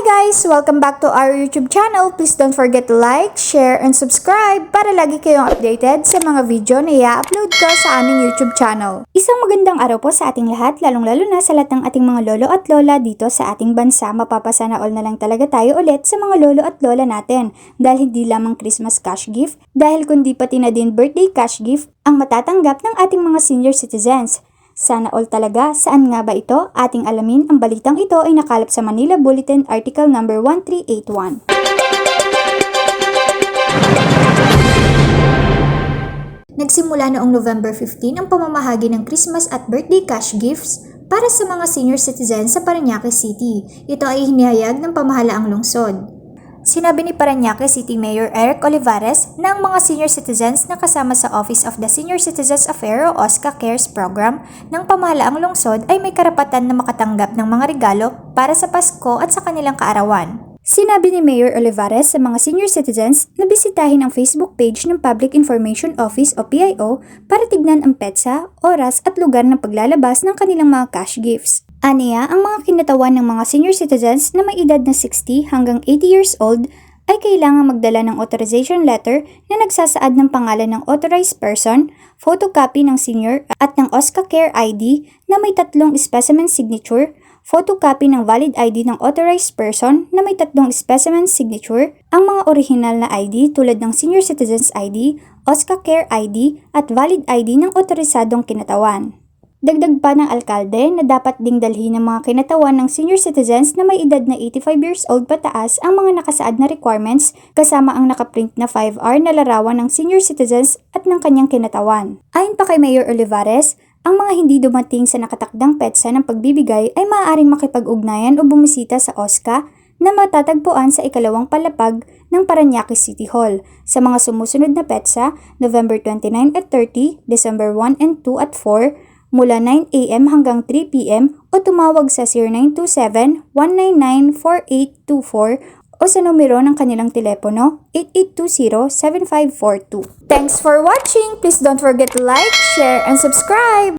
guys! Welcome back to our YouTube channel. Please don't forget to like, share, and subscribe para lagi kayong updated sa mga video na i-upload ko sa aming YouTube channel. Isang magandang araw po sa ating lahat, lalong-lalo na sa lahat ng ating mga lolo at lola dito sa ating bansa. Mapapasana all na lang talaga tayo ulit sa mga lolo at lola natin dahil hindi lamang Christmas cash gift, dahil kundi pati na din birthday cash gift ang matatanggap ng ating mga senior citizens. Sana all talaga, saan nga ba ito? Ating alamin, ang balitang ito ay nakalap sa Manila Bulletin Article number 1381. Nagsimula noong November 15 ang pamamahagi ng Christmas at birthday cash gifts para sa mga senior citizens sa Parañaque City. Ito ay hinihayag ng pamahalaang lungsod. Sinabi ni Parañaque City Mayor Eric Olivares na ang mga senior citizens na kasama sa Office of the Senior Citizens Affairs o OSCA Cares Program ng pamahalaang lungsod ay may karapatan na makatanggap ng mga regalo para sa Pasko at sa kanilang kaarawan. Sinabi ni Mayor Olivares sa mga senior citizens na bisitahin ang Facebook page ng Public Information Office o PIO para tignan ang petsa, oras at lugar ng paglalabas ng kanilang mga cash gifts. Aniya, ang mga kinatawan ng mga senior citizens na may edad na 60 hanggang 80 years old ay kailangang magdala ng authorization letter na nagsasaad ng pangalan ng authorized person, photocopy ng senior at ng OSCA Care ID na may tatlong specimen signature, photocopy ng valid ID ng authorized person na may tatlong specimen signature, ang mga original na ID tulad ng Senior Citizens ID, OSCA Care ID at valid ID ng otorisadong kinatawan. Dagdag pa ng alkalde na dapat ding dalhin ng mga kinatawan ng senior citizens na may edad na 85 years old pataas ang mga nakasaad na requirements kasama ang nakaprint na 5R na larawan ng senior citizens at ng kanyang kinatawan. Ayon pa kay Mayor Olivares, ang mga hindi dumating sa nakatakdang petsa ng pagbibigay ay maaaring makipag-ugnayan o bumisita sa OSCA na matatagpuan sa ikalawang palapag ng Paranaque City Hall sa mga sumusunod na petsa November 29 at 30, December 1 and 2 at 4, mula 9 a.m. hanggang 3 p.m. o tumawag sa 0927-199-4824 o sa numero ng kanilang telepono 8820-7542. Thanks for watching! Please don't forget to like, share, and subscribe!